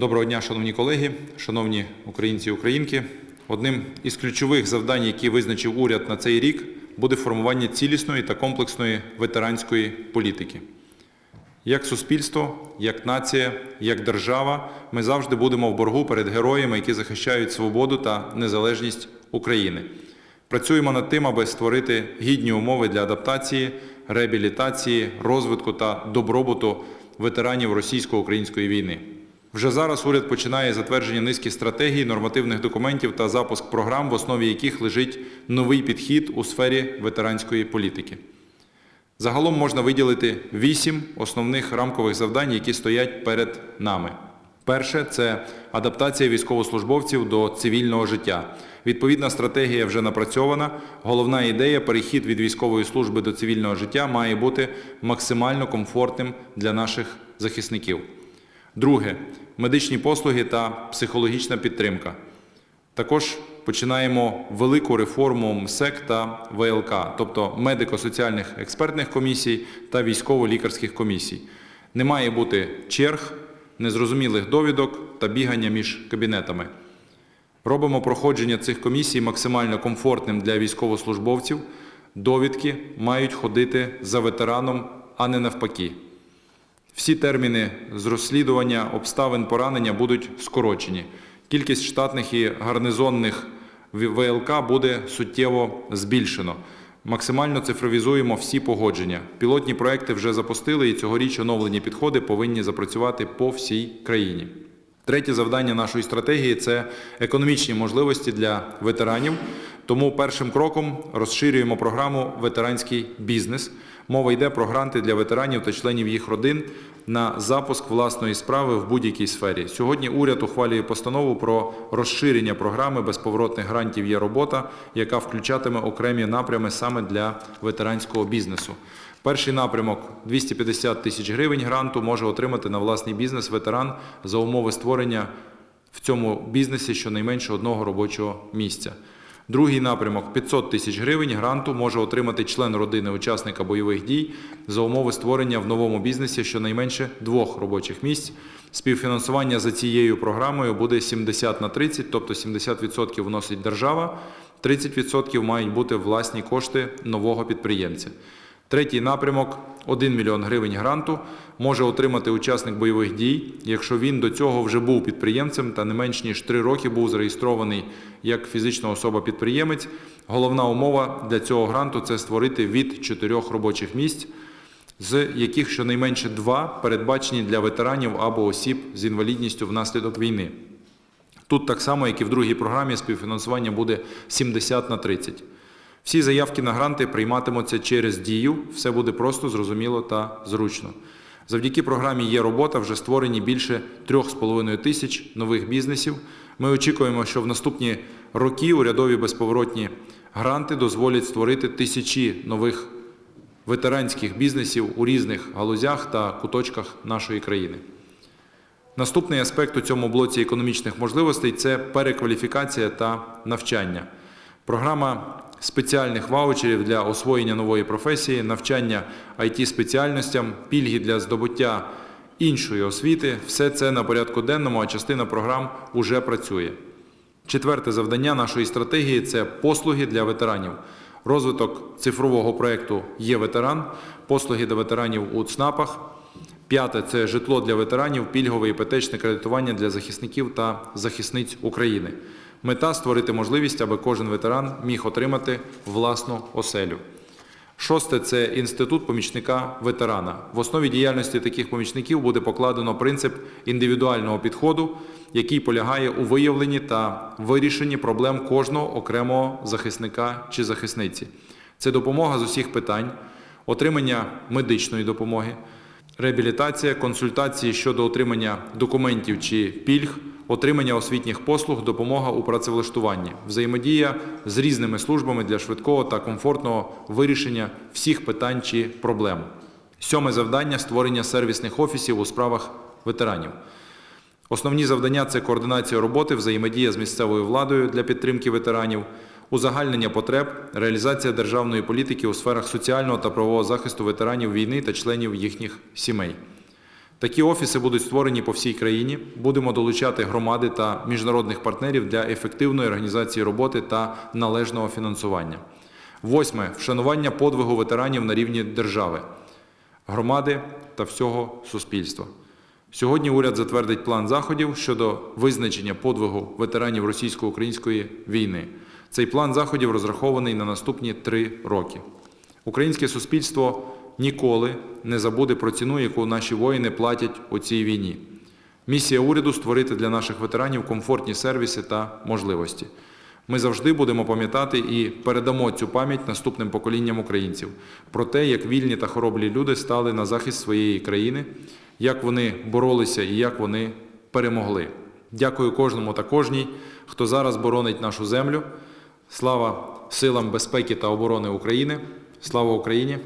Доброго дня, шановні колеги, шановні українці і українки. Одним із ключових завдань, які визначив уряд на цей рік, буде формування цілісної та комплексної ветеранської політики. Як суспільство, як нація, як держава, ми завжди будемо в боргу перед героями, які захищають свободу та незалежність України. Працюємо над тим, аби створити гідні умови для адаптації, реабілітації, розвитку та добробуту ветеранів російсько-української війни. Вже зараз уряд починає затвердження низки стратегій, нормативних документів та запуск програм, в основі яких лежить новий підхід у сфері ветеранської політики. Загалом можна виділити вісім основних рамкових завдань, які стоять перед нами. Перше це адаптація військовослужбовців до цивільного життя. Відповідна стратегія вже напрацьована. Головна ідея перехід від військової служби до цивільного життя має бути максимально комфортним для наших захисників. Друге медичні послуги та психологічна підтримка. Також починаємо велику реформу МСЕК та ВЛК, тобто медико-соціальних експертних комісій та військово-лікарських комісій. Не має бути черг, незрозумілих довідок та бігання між кабінетами. Робимо проходження цих комісій максимально комфортним для військовослужбовців. Довідки мають ходити за ветераном, а не навпаки. Всі терміни з розслідування обставин поранення будуть скорочені. Кількість штатних і гарнизонних ВЛК буде суттєво збільшено. Максимально цифровізуємо всі погодження. Пілотні проекти вже запустили, і цьогоріч оновлені підходи повинні запрацювати по всій країні. Третє завдання нашої стратегії це економічні можливості для ветеранів. Тому першим кроком розширюємо програму Ветеранський бізнес. Мова йде про гранти для ветеранів та членів їх родин на запуск власної справи в будь-якій сфері. Сьогодні уряд ухвалює постанову про розширення програми безповоротних грантів є робота, яка включатиме окремі напрями саме для ветеранського бізнесу. Перший напрямок 250 тисяч гривень гранту може отримати на власний бізнес ветеран за умови створення в цьому бізнесі щонайменше одного робочого місця. Другий напрямок 500 тисяч гривень гранту може отримати член родини учасника бойових дій за умови створення в новому бізнесі щонайменше двох робочих місць. Співфінансування за цією програмою буде 70 на 30, тобто 70% вносить держава, 30% мають бути власні кошти нового підприємця. Третій напрямок 1 мільйон гривень гранту може отримати учасник бойових дій, якщо він до цього вже був підприємцем та не менш ніж 3 роки був зареєстрований як фізична особа-підприємець. Головна умова для цього гранту це створити від 4 робочих місць, з яких щонайменше 2 передбачені для ветеранів або осіб з інвалідністю внаслідок війни. Тут так само, як і в другій програмі, співфінансування буде 70 на 30. Всі заявки на гранти прийматимуться через дію, все буде просто, зрозуміло та зручно. Завдяки програмі є робота, вже створені більше 3,5 тисяч нових бізнесів. Ми очікуємо, що в наступні роки урядові безповоротні гранти дозволять створити тисячі нових ветеранських бізнесів у різних галузях та куточках нашої країни. Наступний аспект у цьому блоці економічних можливостей це перекваліфікація та навчання. Програма спеціальних ваучерів для освоєння нової професії, навчання it спеціальностям, пільги для здобуття іншої освіти все це на порядку денному, а частина програм уже працює. Четверте завдання нашої стратегії це послуги для ветеранів. Розвиток цифрового проєкту є ветеран, послуги для ветеранів у ЦНАПах. П'яте це житло для ветеранів, пільгове іпотечне кредитування для захисників та захисниць України. Мета створити можливість, аби кожен ветеран міг отримати власну оселю. Шосте це інститут помічника ветерана. В основі діяльності таких помічників буде покладено принцип індивідуального підходу, який полягає у виявленні та вирішенні проблем кожного окремого захисника чи захисниці. Це допомога з усіх питань, отримання медичної допомоги, реабілітація, консультації щодо отримання документів чи пільг, отримання освітніх послуг, допомога у працевлаштуванні, взаємодія з різними службами для швидкого та комфортного вирішення всіх питань чи проблем. Сьоме завдання створення сервісних офісів у справах ветеранів. Основні завдання це координація роботи, взаємодія з місцевою владою для підтримки ветеранів, узагальнення потреб, реалізація державної політики у сферах соціального та правового захисту ветеранів війни та членів їхніх сімей. Такі офіси будуть створені по всій країні. Будемо долучати громади та міжнародних партнерів для ефективної організації роботи та належного фінансування. Восьме вшанування подвигу ветеранів на рівні держави, громади та всього суспільства. Сьогодні уряд затвердить план заходів щодо визначення подвигу ветеранів російсько-української війни. Цей план заходів розрахований на наступні три роки. Українське суспільство ніколи не забуде про ціну, яку наші воїни платять у цій війні. Місія уряду створити для наших ветеранів комфортні сервіси та можливості. Ми завжди будемо пам'ятати і передамо цю пам'ять наступним поколінням українців про те, як вільні та хоробрі люди стали на захист своєї країни, як вони боролися і як вони перемогли. Дякую кожному та кожній, хто зараз боронить нашу землю. Слава силам безпеки та оборони України. Слава Україні!